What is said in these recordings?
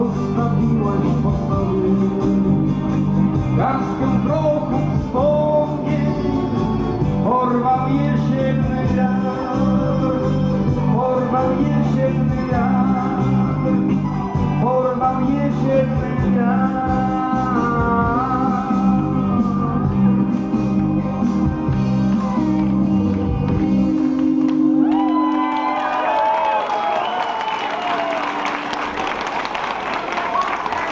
zostawiłaś po sobie garstkę prochu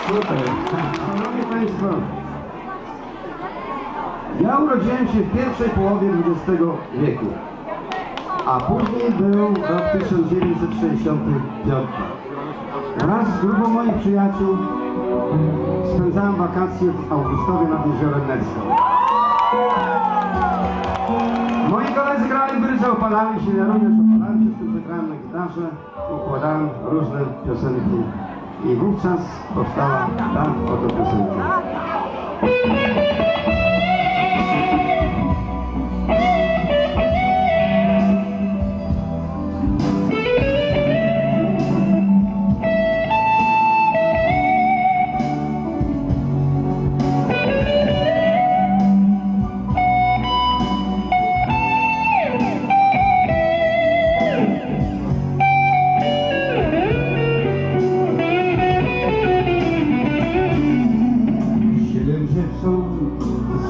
Szanowni Państwo, ja urodziłem się w pierwszej połowie XX wieku, a później był rok 1965. Wraz z grupą moich przyjaciół spędzałem wakacje w Augustowie nad Jeziorem Nerską. Moi koledzy grali brydże, opalali się, ja również opalałem się z tym, że grałem na gitarze, układałem różne piosenki i wówczas powstała ta oto piosenka. Dziewcząt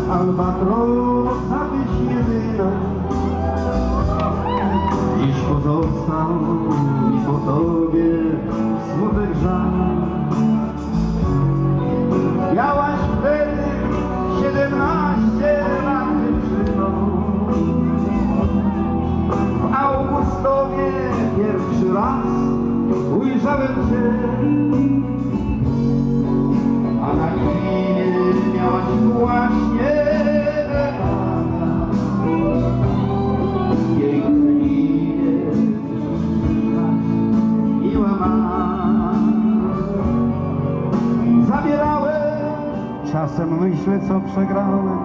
z Albatrosa byś jedyna Dziś pozostał mi po tobie smutek żal. Miałaś wtedy siedemnaście lat dziewczyną W Augustowie pierwszy raz ujrzałem cię. A na imię czasem myślę co przegrałem,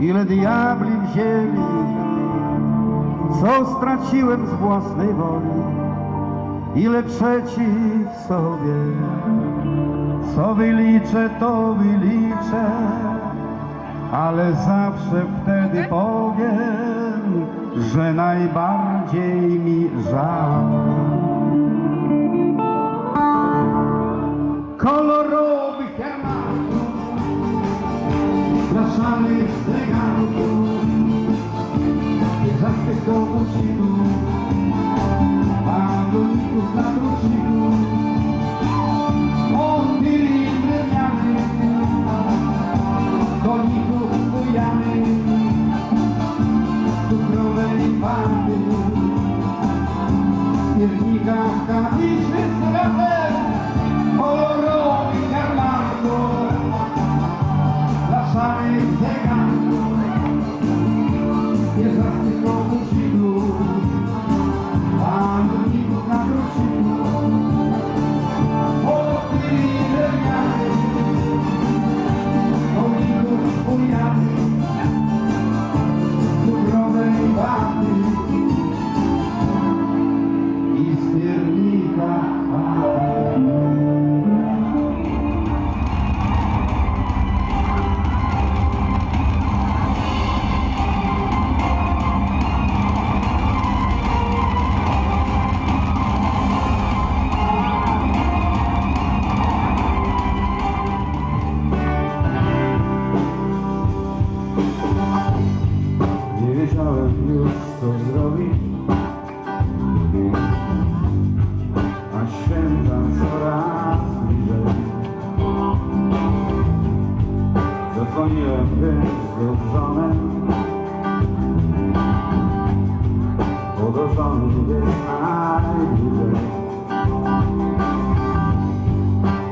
ile diabli wzięli, co straciłem z własnej woli, ile przeciw sobie. Co wyliczę, to wyliczę, ale zawsze wtedy powiem, że najbardziej mi żal. Kolorowy bandolików dla drucików, Motyli drewniany,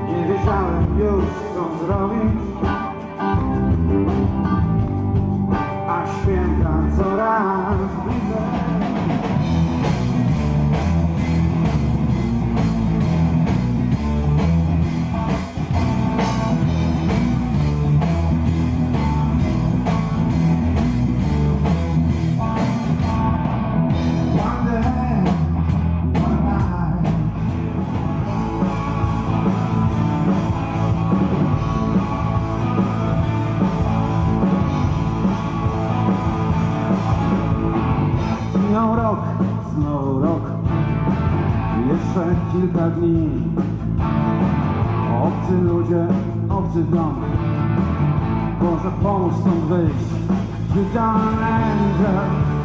Nie wiedziałem już co zrobić. Kilka dni. Obcy ludzie, obcy dom, Boże pomóż stąd wyjść. Widziałem angel,